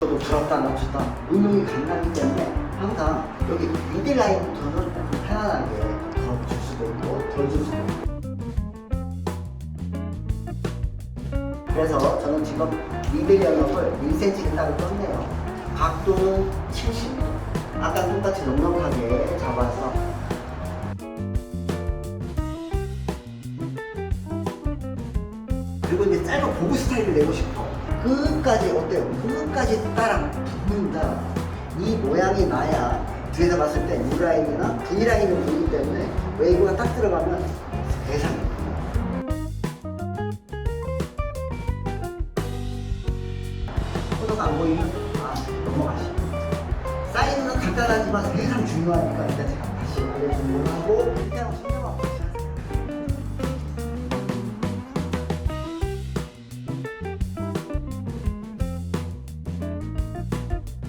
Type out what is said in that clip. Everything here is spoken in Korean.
도 들었다 놨다. 운용이 가능하기 때문에 항상 여기 미들 라인부터는 편안하게 더줄 수도 있고 덜 줄 수도 있고. 그래서 저는 지금 미들 영역을 1cm 딱 떴네요. 각도는 70도 아까 똑같이 넉넉하게 잡아서. 그리고 이제 짧은 고무 스타일을 내고 싶어. 끝까지 어때요? 끝까지 따라 붙는다. 이 모양이 나야 뒤에서 봤을 때 U라인이나 V라인을 보이기 때문에 웨이브가 딱 들어가면 세상에. 포도가 안 보이면 아 넘어가시죠. 사이즈는 간단하지만 세상 중요하니까 일단 제가 다시 알려드리려고 하고 그냥